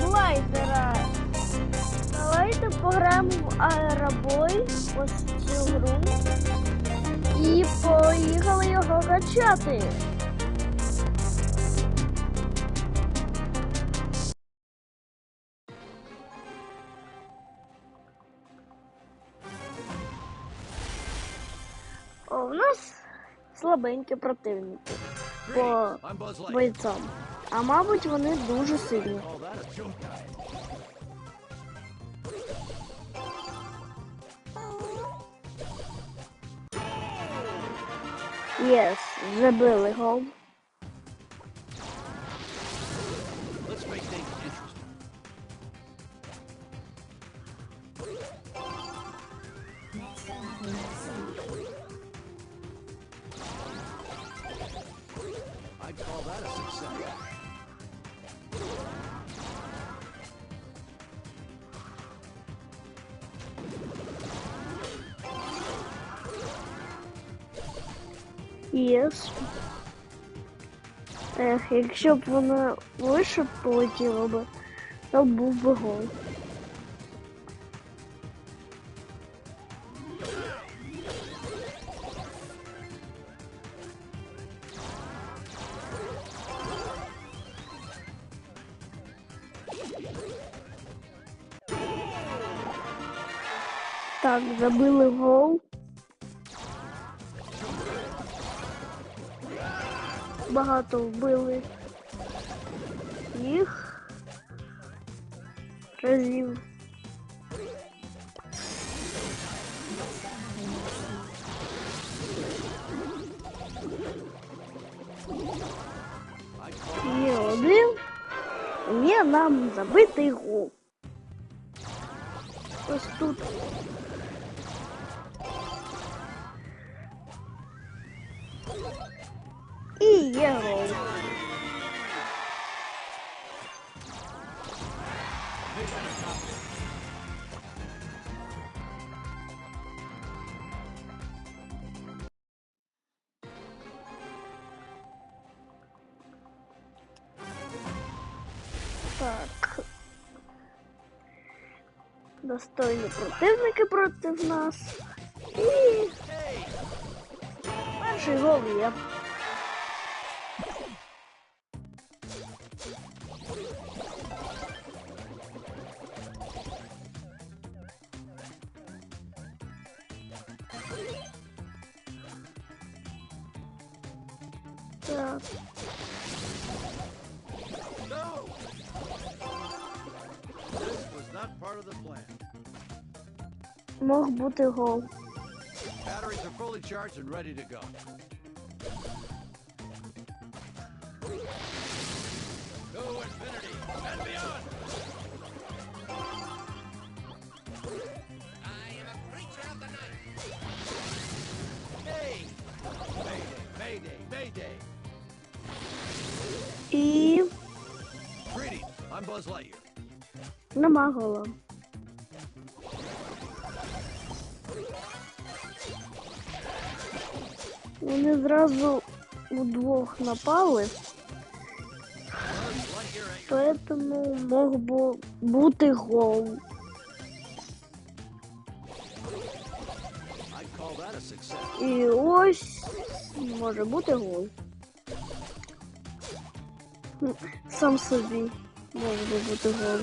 глайдера. Давайте пограємо в аеробой ось цю гру. І поїхали його качати. О, у нас слабенькі противники по бойцям. А мабуть, вони дуже сильні. Єс, забили гол. I'd call that a success. Єс. Ех, якщо б вона вище полетіла би, то був би гол. Так, забили гол. багато вбили їх разів. І один є нам забитий гол. Ось тут. І є гол. Так. Достойні противники проти нас. І перший гол є. No! This was not part of the plan. Мог бути гол. Batteries are fully charged and ready to go. To infinity Нема гола. Вони зразу удвох напали, Buzz Lightyear at your тому мог би бути гол. І ось може бути гол. Сам собі може би бути гол.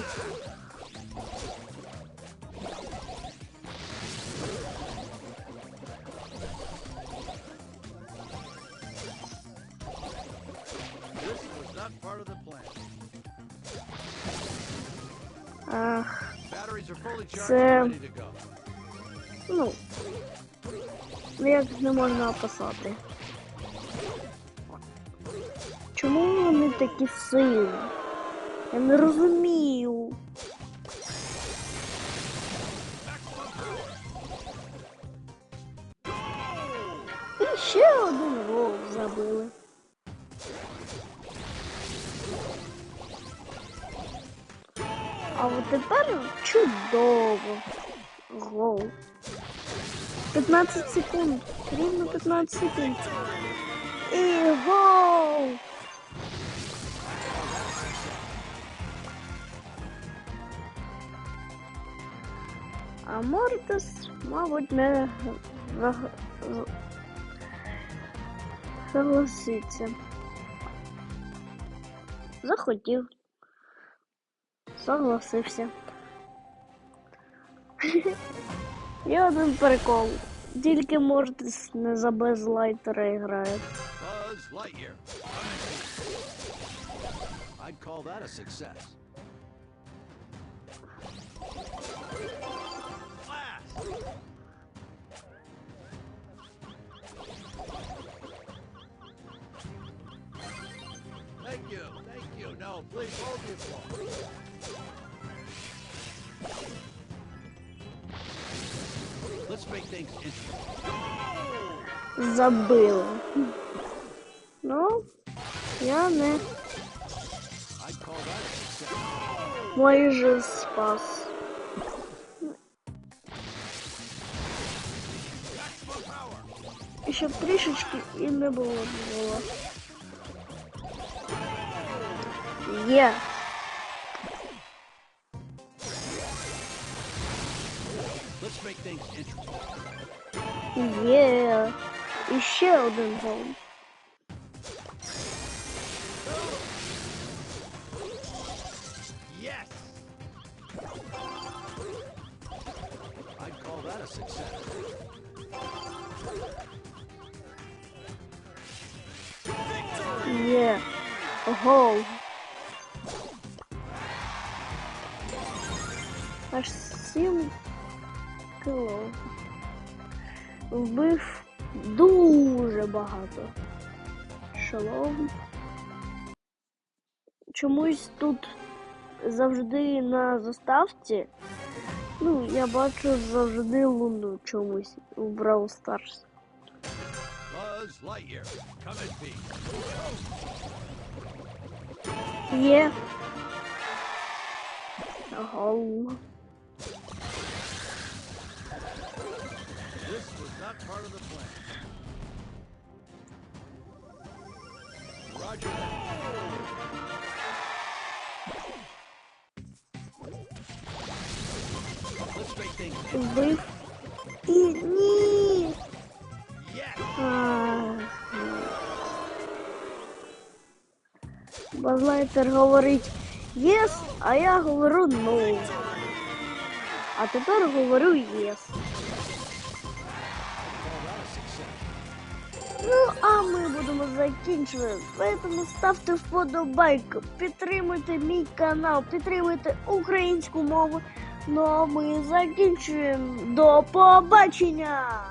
Ах, Це- ну. Як не можна описати. Чому вони такі сильні? Я не розумію. І ще один гол забили. А от тепер чудово. Гол. 15 секунд. Рівно 15 секунд. І гол! А Мортис, мабуть, не согласиться. Захотів. Согласився. Є один прикол. Тільки Мортис не за безлайтера грає. I'd call that a success. You. No, please hold your phone. Let's make things interesting. Забила. Ну, я не I'd call that a success. майже спас. Maximum power. І ще трішечки і не було б було. Є. Let's make things interesting. Є. І ще один гол. Yes! I'd call that a success. Є. Гол. Аж сім кіло. Вбив дуже багато. Шалом. Чомусь тут завжди на заставці. Ну, я бачу завжди луну чомусь у Brawl Stars. Є. Гол. part of the plan. Roger that. Let's make things Вбив. І ні. yes! А, Базлайтер говорить єс, а я говорю ну. А тепер говорю єс. Ну, а ми будемо закінчувати. Тому ставте вподобайку, підтримуйте мій канал, підтримуйте українську мову. Ну а ми закінчуємо. До побачення!